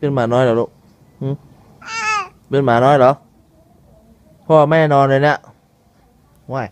เป็นหมาน้อยเหรอลูกหึเป็นหมาน้อยเหรอ พ่อแม่นอนเลยเนี่ยว้าย